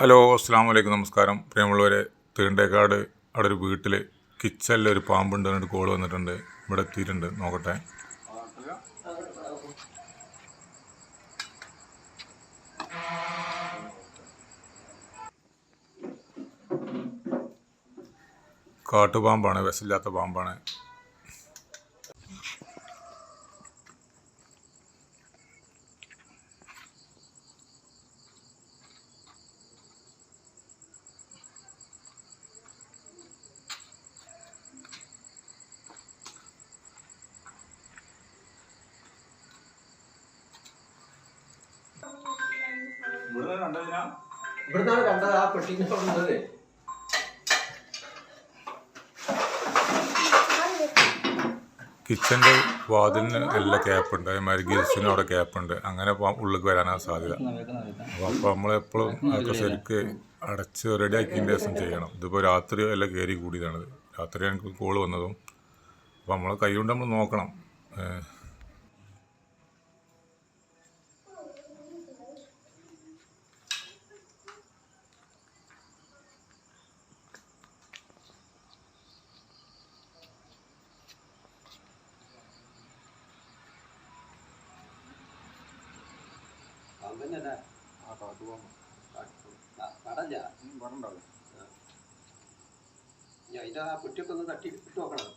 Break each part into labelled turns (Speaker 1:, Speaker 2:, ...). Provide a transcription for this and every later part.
Speaker 1: Hello അസ്സാം വലൈക്കും നമസ്കാരം. പ്രിയമുള്ളവരെ തീണ്ടേക്കാട് അവിടെ ഒരു വീട്ടിൽ കിച്ചണിൽ ഒരു പാമ്പുണ്ട് എന്നിട്ട് കോൾ വന്നിട്ടുണ്ട്. ഇവിടെ എത്തിയിട്ടുണ്ട്. നോക്കട്ടെ. കാട്ടുപാമ്പാണ് വിശമില്ലാത്ത പാമ്പാണ്.
Speaker 2: ഇവിടുന്നാണ് കണ്ടത് ആ പെട്ടിന്റെ ഉള്ളത്
Speaker 1: കിച്ചന്റെ വാതിലിന് എല്ലാ ക്യാപ്പുണ്ട് അതേമാതിരി ഗിൽസിനും അവിടെ ക്യാപ്പുണ്ട് അങ്ങനെ ഉള്ളിൽ ഉള്ളിലേക്ക് വരാനാണ് സാധ്യത. അപ്പോൾ അപ്പോൾ നമ്മളെപ്പോഴും അതൊക്കെ ശരിക്ക് അടച്ച് റെഡിയാക്കിയതിന്റെ ദിവസം ചെയ്യണം. ഇതിപ്പോൾ രാത്രി എല്ലാം കയറി കൂടിയതാണിത്. രാത്രി എനിക്ക് കോൾ വന്നതും. അപ്പോൾ നമ്മൾ കൈ കൊണ്ട് നമ്മൾ നോക്കണം. ഏഹ്
Speaker 2: അതിന്റെ ആ. കുറ്റിയൊക്കെ ഒന്ന് തട്ടി ഇട്ട് നോക്കണം.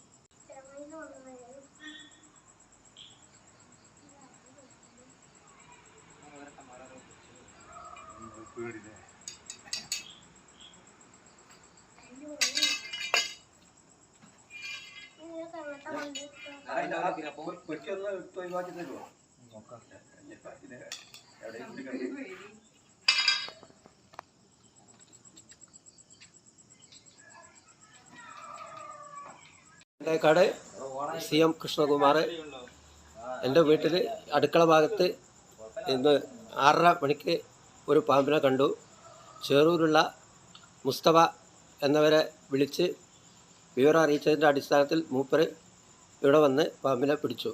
Speaker 2: ആ പെട്ടി ഒന്ന് ഇട്ട് ഒഴിവാക്കി തരുമോ എവിടെയും കൂടി കട സി എം കൃഷ്ണകുമാർ എന്റെ വീട്ടിൽ അടുക്കള ഭാഗത്ത് ഇന്ന് ആറര മണിക്ക് ഒരു പാമ്പിനെ കണ്ടു. ചേറൂരുള്ള മുസ്തഫ എന്നവരെ വിളിച്ച് വിവരം അറിയിച്ചതിന്റെ അടിസ്ഥാനത്തിൽ മൂപ്പർ ഇവിടെ വന്ന് പാമ്പിനെ പിടിച്ചു.